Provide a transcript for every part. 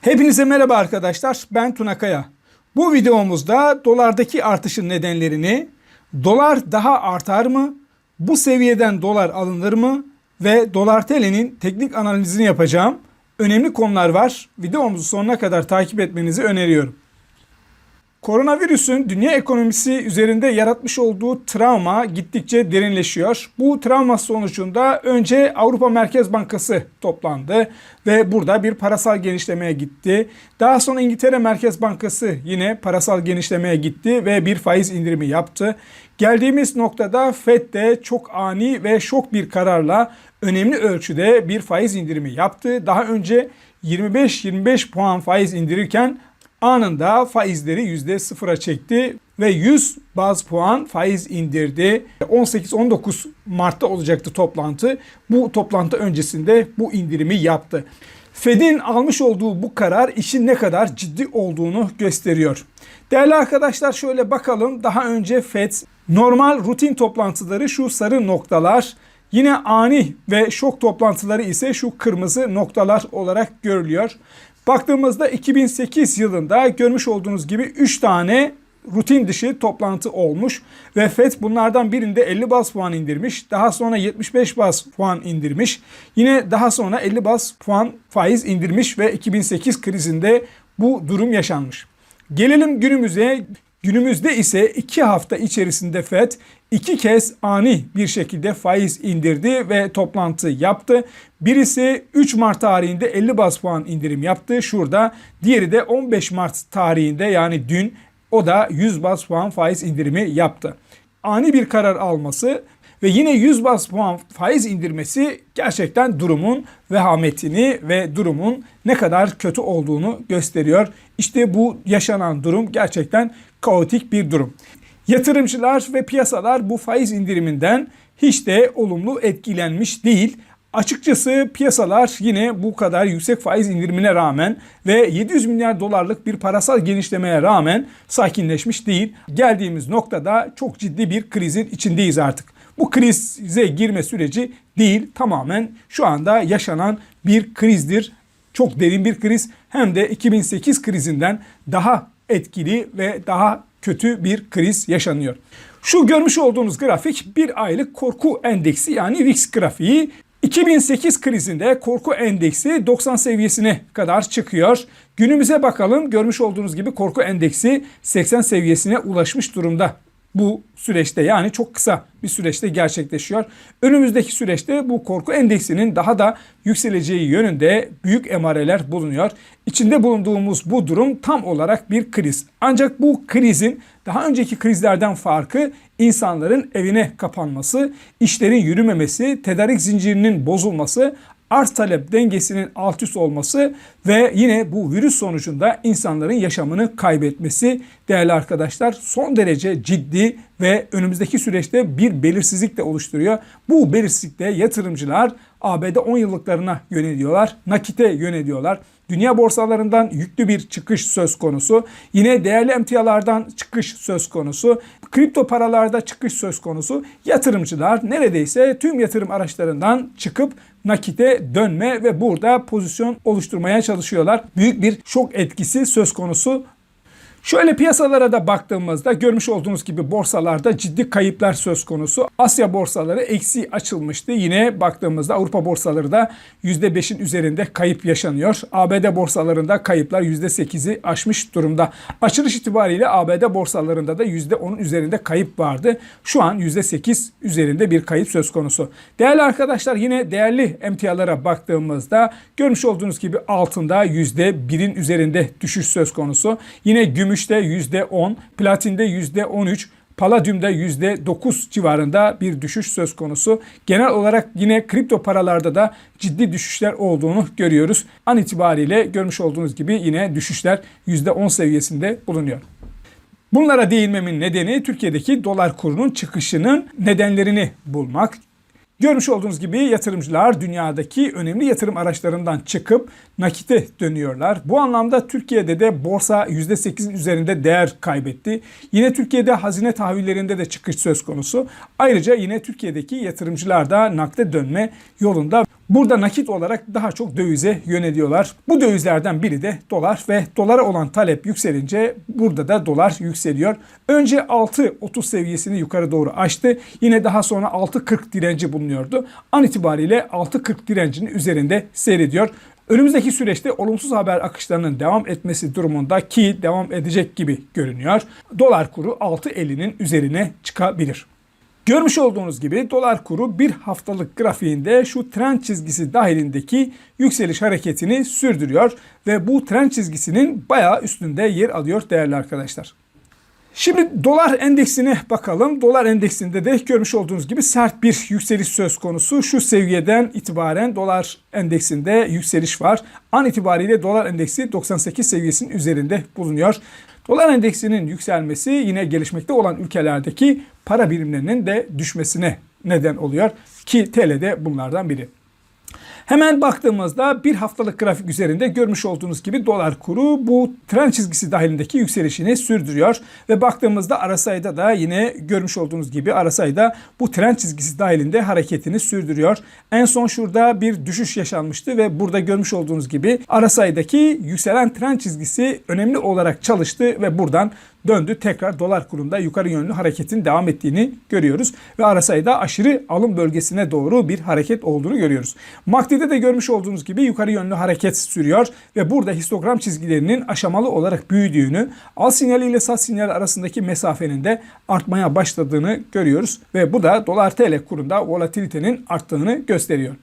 Hepinize merhaba arkadaşlar. Ben Tuna Kaya. Bu videomuzda dolardaki artışın nedenlerini, dolar daha artar mı, bu seviyeden dolar alınır mı ve dolar TL'nin teknik analizini yapacağım. Önemli konular var. Videomuzu sonuna kadar takip etmenizi öneriyorum. Koronavirüsün dünya ekonomisi üzerinde yaratmış olduğu travma gittikçe derinleşiyor. Bu travma sonucunda önce Avrupa Merkez Bankası toplandı ve burada bir parasal genişlemeye gitti. Daha sonra İngiltere Merkez Bankası yine parasal genişlemeye gitti ve bir faiz indirimi yaptı. Geldiğimiz noktada FED de çok ani ve şok bir kararla önemli ölçüde bir faiz indirimi yaptı. Daha önce 25-25 puan faiz indirirken anında faizleri %0'a çekti ve 100 baz puan faiz indirdi. 18-19 Mart'ta olacaktı toplantı. Bu toplantı öncesinde bu indirimi yaptı. Fed'in almış olduğu bu karar işin ne kadar ciddi olduğunu gösteriyor. Değerli arkadaşlar şöyle bakalım. Daha önce Fed normal rutin toplantıları şu sarı noktalar, Yine ani ve şok toplantıları ise şu kırmızı noktalar olarak görülüyor. Baktığımızda 2008 yılında görmüş olduğunuz gibi 3 tane rutin dışı toplantı olmuş ve FED bunlardan birinde 50 bas puan indirmiş. Daha sonra 75 bas puan indirmiş. Yine daha sonra 50 bas puan faiz indirmiş ve 2008 krizinde bu durum yaşanmış. Gelelim günümüze. Günümüzde ise 2 hafta içerisinde FED iki kez ani bir şekilde faiz indirdi ve toplantı yaptı. Birisi 3 Mart tarihinde 50 bas puan indirim yaptı şurada. Diğeri de 15 Mart tarihinde yani dün o da 100 bas puan faiz indirimi yaptı. Ani bir karar alması ve yine 100 bas puan faiz indirmesi gerçekten durumun vehametini ve durumun ne kadar kötü olduğunu gösteriyor. İşte bu yaşanan durum gerçekten kaotik bir durum. Yatırımcılar ve piyasalar bu faiz indiriminden hiç de olumlu etkilenmiş değil. Açıkçası piyasalar yine bu kadar yüksek faiz indirimine rağmen ve 700 milyar dolarlık bir parasal genişlemeye rağmen sakinleşmiş değil. Geldiğimiz noktada çok ciddi bir krizin içindeyiz artık. Bu krize girme süreci değil tamamen şu anda yaşanan bir krizdir. Çok derin bir kriz hem de 2008 krizinden daha etkili ve daha kötü bir kriz yaşanıyor. Şu görmüş olduğunuz grafik bir aylık korku endeksi yani VIX grafiği. 2008 krizinde korku endeksi 90 seviyesine kadar çıkıyor. Günümüze bakalım görmüş olduğunuz gibi korku endeksi 80 seviyesine ulaşmış durumda bu süreçte yani çok kısa bir süreçte gerçekleşiyor. Önümüzdeki süreçte bu korku endeksinin daha da yükseleceği yönünde büyük emareler bulunuyor. İçinde bulunduğumuz bu durum tam olarak bir kriz. Ancak bu krizin daha önceki krizlerden farkı insanların evine kapanması, işlerin yürümemesi, tedarik zincirinin bozulması, arz talep dengesinin alt üst olması ve yine bu virüs sonucunda insanların yaşamını kaybetmesi değerli arkadaşlar son derece ciddi ve önümüzdeki süreçte bir belirsizlik de oluşturuyor. Bu belirsizlikte yatırımcılar ABD 10 yıllıklarına yöneliyorlar, nakite yöneliyorlar. Dünya borsalarından yüklü bir çıkış söz konusu. Yine değerli emtialardan çıkış söz konusu. Kripto paralarda çıkış söz konusu. Yatırımcılar neredeyse tüm yatırım araçlarından çıkıp nakite dönme ve burada pozisyon oluşturmaya çalışıyorlar. Büyük bir şok etkisi söz konusu Şöyle piyasalara da baktığımızda görmüş olduğunuz gibi borsalarda ciddi kayıplar söz konusu. Asya borsaları eksi açılmıştı. Yine baktığımızda Avrupa borsaları da %5'in üzerinde kayıp yaşanıyor. ABD borsalarında kayıplar %8'i aşmış durumda. Açılış itibariyle ABD borsalarında da %10'un üzerinde kayıp vardı. Şu an %8 üzerinde bir kayıp söz konusu. Değerli arkadaşlar yine değerli emtialara baktığımızda görmüş olduğunuz gibi altında %1'in üzerinde düşüş söz konusu. Yine gümüş Gümüşte %10, platinde %13, paladyumda %9 civarında bir düşüş söz konusu. Genel olarak yine kripto paralarda da ciddi düşüşler olduğunu görüyoruz. An itibariyle görmüş olduğunuz gibi yine düşüşler %10 seviyesinde bulunuyor. Bunlara değinmemin nedeni Türkiye'deki dolar kurunun çıkışının nedenlerini bulmak. Görmüş olduğunuz gibi yatırımcılar dünyadaki önemli yatırım araçlarından çıkıp nakite dönüyorlar. Bu anlamda Türkiye'de de borsa %8'in üzerinde değer kaybetti. Yine Türkiye'de hazine tahvillerinde de çıkış söz konusu. Ayrıca yine Türkiye'deki yatırımcılar da nakde dönme yolunda. Burada nakit olarak daha çok dövize yöneliyorlar. Bu dövizlerden biri de dolar ve dolara olan talep yükselince burada da dolar yükseliyor. Önce 6.30 seviyesini yukarı doğru aştı. Yine daha sonra 6.40 direnci bulunuyordu. An itibariyle 6.40 direncinin üzerinde seyrediyor. Önümüzdeki süreçte olumsuz haber akışlarının devam etmesi durumunda ki devam edecek gibi görünüyor. Dolar kuru 6.50'nin üzerine çıkabilir. Görmüş olduğunuz gibi dolar kuru bir haftalık grafiğinde şu trend çizgisi dahilindeki yükseliş hareketini sürdürüyor ve bu trend çizgisinin bayağı üstünde yer alıyor değerli arkadaşlar. Şimdi dolar endeksine bakalım. Dolar endeksinde de görmüş olduğunuz gibi sert bir yükseliş söz konusu. Şu seviyeden itibaren dolar endeksinde yükseliş var. An itibariyle dolar endeksi 98 seviyesinin üzerinde bulunuyor. Dolar endeksinin yükselmesi yine gelişmekte olan ülkelerdeki para birimlerinin de düşmesine neden oluyor ki TL de bunlardan biri. Hemen baktığımızda bir haftalık grafik üzerinde görmüş olduğunuz gibi dolar kuru bu trend çizgisi dahilindeki yükselişini sürdürüyor. Ve baktığımızda arasayda da yine görmüş olduğunuz gibi arasayda bu trend çizgisi dahilinde hareketini sürdürüyor. En son şurada bir düşüş yaşanmıştı ve burada görmüş olduğunuz gibi arasay'daki yükselen trend çizgisi önemli olarak çalıştı ve buradan döndü. Tekrar dolar kurunda yukarı yönlü hareketin devam ettiğini görüyoruz. Ve arasayda aşırı alım bölgesine doğru bir hareket olduğunu görüyoruz. MACD'de de görmüş olduğunuz gibi yukarı yönlü hareket sürüyor. Ve burada histogram çizgilerinin aşamalı olarak büyüdüğünü, al sinyali ile sat sinyal arasındaki mesafenin de artmaya başladığını görüyoruz. Ve bu da dolar TL kurunda volatilitenin arttığını gösteriyor.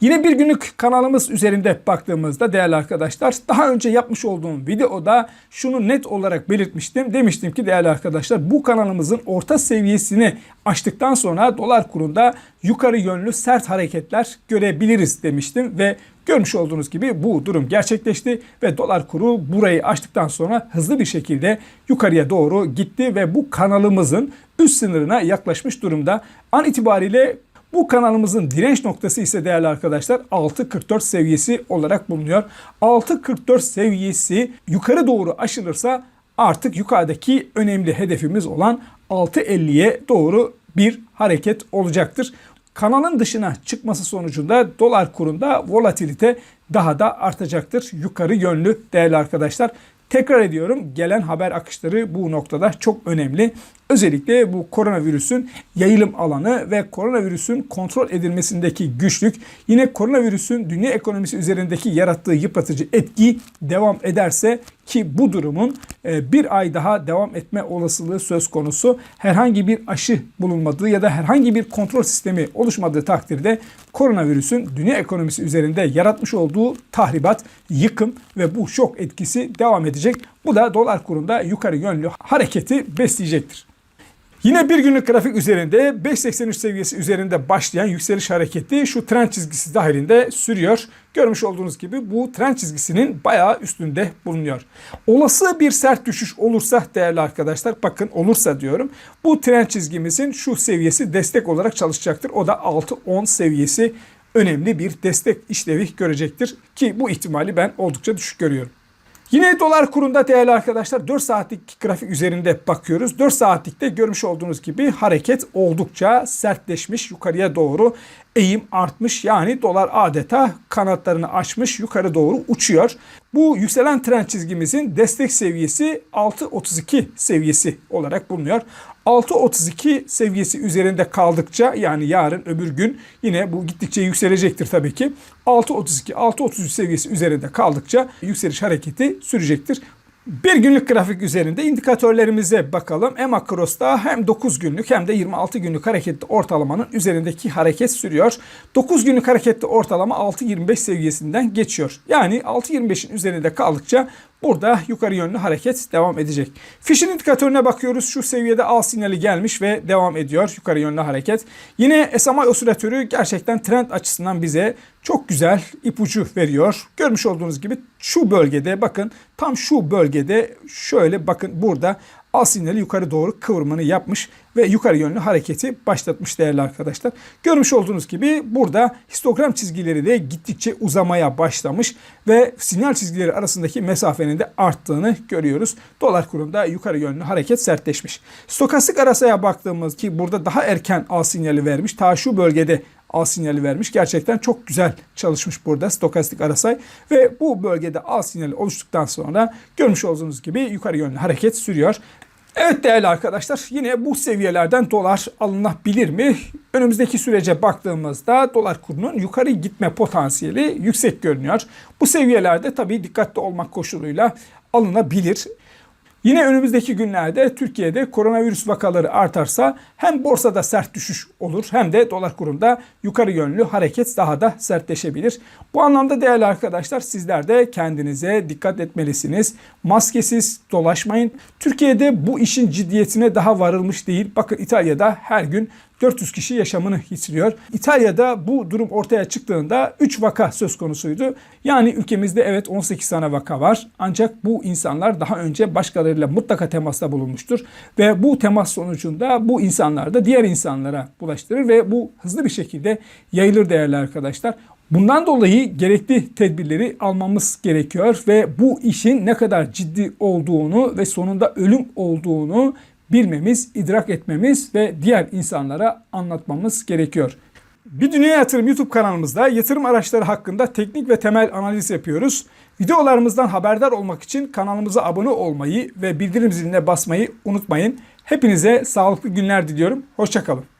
Yine bir günlük kanalımız üzerinde baktığımızda değerli arkadaşlar daha önce yapmış olduğum videoda şunu net olarak belirtmiştim. Demiştim ki değerli arkadaşlar bu kanalımızın orta seviyesini aştıktan sonra dolar kurunda yukarı yönlü sert hareketler görebiliriz demiştim ve Görmüş olduğunuz gibi bu durum gerçekleşti ve dolar kuru burayı aştıktan sonra hızlı bir şekilde yukarıya doğru gitti ve bu kanalımızın üst sınırına yaklaşmış durumda. An itibariyle bu kanalımızın direnç noktası ise değerli arkadaşlar 6.44 seviyesi olarak bulunuyor. 6.44 seviyesi yukarı doğru aşılırsa artık yukarıdaki önemli hedefimiz olan 6.50'ye doğru bir hareket olacaktır. Kanalın dışına çıkması sonucunda dolar kurunda volatilite daha da artacaktır. Yukarı yönlü değerli arkadaşlar. Tekrar ediyorum gelen haber akışları bu noktada çok önemli. Özellikle bu koronavirüsün yayılım alanı ve koronavirüsün kontrol edilmesindeki güçlük yine koronavirüsün dünya ekonomisi üzerindeki yarattığı yıpratıcı etki devam ederse ki bu durumun e, bir ay daha devam etme olasılığı söz konusu. Herhangi bir aşı bulunmadığı ya da herhangi bir kontrol sistemi oluşmadığı takdirde koronavirüsün dünya ekonomisi üzerinde yaratmış olduğu tahribat, yıkım ve bu şok etkisi devam edecek. Bu da dolar kurunda yukarı yönlü hareketi besleyecektir. Yine bir günlük grafik üzerinde 5.83 seviyesi üzerinde başlayan yükseliş hareketi şu trend çizgisi dahilinde sürüyor. Görmüş olduğunuz gibi bu trend çizgisinin bayağı üstünde bulunuyor. Olası bir sert düşüş olursa değerli arkadaşlar bakın olursa diyorum bu trend çizgimizin şu seviyesi destek olarak çalışacaktır. O da 6-10 seviyesi önemli bir destek işlevi görecektir ki bu ihtimali ben oldukça düşük görüyorum. Yine dolar kurunda değerli arkadaşlar 4 saatlik grafik üzerinde bakıyoruz. 4 saatlikte görmüş olduğunuz gibi hareket oldukça sertleşmiş yukarıya doğru eğim artmış. Yani dolar adeta kanatlarını açmış yukarı doğru uçuyor. Bu yükselen trend çizgimizin destek seviyesi 6.32 seviyesi olarak bulunuyor. 6.32 seviyesi üzerinde kaldıkça yani yarın öbür gün yine bu gittikçe yükselecektir tabii ki. 6.32 6.33 seviyesi üzerinde kaldıkça yükseliş hareketi sürecektir. Bir günlük grafik üzerinde indikatörlerimize bakalım. Hem Akros'ta hem 9 günlük hem de 26 günlük hareketli ortalamanın üzerindeki hareket sürüyor. 9 günlük hareketli ortalama 6.25 seviyesinden geçiyor. Yani 6.25'in üzerinde kaldıkça Burada yukarı yönlü hareket devam edecek. Fişin indikatörüne bakıyoruz. Şu seviyede al sinyali gelmiş ve devam ediyor yukarı yönlü hareket. Yine SMA osilatörü gerçekten trend açısından bize çok güzel ipucu veriyor. Görmüş olduğunuz gibi şu bölgede bakın tam şu bölgede şöyle bakın burada al sinyali yukarı doğru kıvrımını yapmış ve yukarı yönlü hareketi başlatmış değerli arkadaşlar. Görmüş olduğunuz gibi burada histogram çizgileri de gittikçe uzamaya başlamış ve sinyal çizgileri arasındaki mesafenin de arttığını görüyoruz. Dolar kurunda yukarı yönlü hareket sertleşmiş. Stokastik arasaya baktığımız ki burada daha erken al sinyali vermiş. Ta şu bölgede al sinyali vermiş. Gerçekten çok güzel çalışmış burada stokastik arasay ve bu bölgede al sinyali oluştuktan sonra görmüş olduğunuz gibi yukarı yönlü hareket sürüyor. Evet değerli arkadaşlar yine bu seviyelerden dolar alınabilir mi? Önümüzdeki sürece baktığımızda dolar kurunun yukarı gitme potansiyeli yüksek görünüyor. Bu seviyelerde tabii dikkatli olmak koşuluyla alınabilir. Yine önümüzdeki günlerde Türkiye'de koronavirüs vakaları artarsa hem borsada sert düşüş olur hem de dolar kurunda yukarı yönlü hareket daha da sertleşebilir. Bu anlamda değerli arkadaşlar sizler de kendinize dikkat etmelisiniz. Maskesiz dolaşmayın. Türkiye'de bu işin ciddiyetine daha varılmış değil. Bakın İtalya'da her gün 400 kişi yaşamını yitiriyor. İtalya'da bu durum ortaya çıktığında 3 vaka söz konusuydu. Yani ülkemizde evet 18 tane vaka var. Ancak bu insanlar daha önce başkalarıyla mutlaka temasta bulunmuştur. Ve bu temas sonucunda bu insanlar da diğer insanlara bulaştırır ve bu hızlı bir şekilde yayılır değerli arkadaşlar. Bundan dolayı gerekli tedbirleri almamız gerekiyor ve bu işin ne kadar ciddi olduğunu ve sonunda ölüm olduğunu bilmemiz, idrak etmemiz ve diğer insanlara anlatmamız gerekiyor. Bir Dünya Yatırım YouTube kanalımızda yatırım araçları hakkında teknik ve temel analiz yapıyoruz. Videolarımızdan haberdar olmak için kanalımıza abone olmayı ve bildirim ziline basmayı unutmayın. Hepinize sağlıklı günler diliyorum. Hoşçakalın.